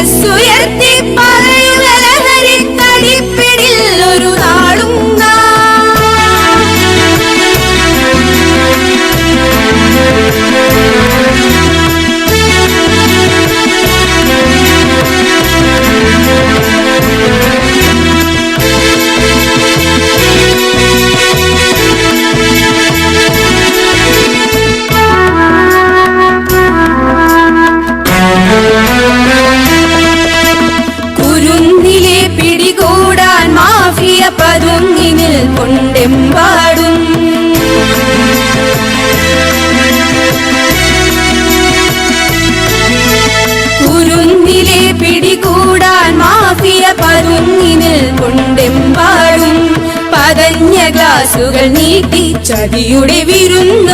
ശിരസ്സുയർത്തി പറയുക ലഹരിക്കടിപ്പിടിൽ ഒരു നാളും മാഫിയ പതുങ്ങിനിൽ കൊണ്ടെമ്പാടും. കുരുന്നിലെ പിടികൂടാൻ മാഫിയ പതുങ്ങിനിൽ കൊണ്ടെമ്പാടും. പതഞ്ഞ ഗ്ലാസുകൾ നീട്ടി ചതിയുടെ വിരുന്നൊരുങ്ങുകയാണെങ്ങും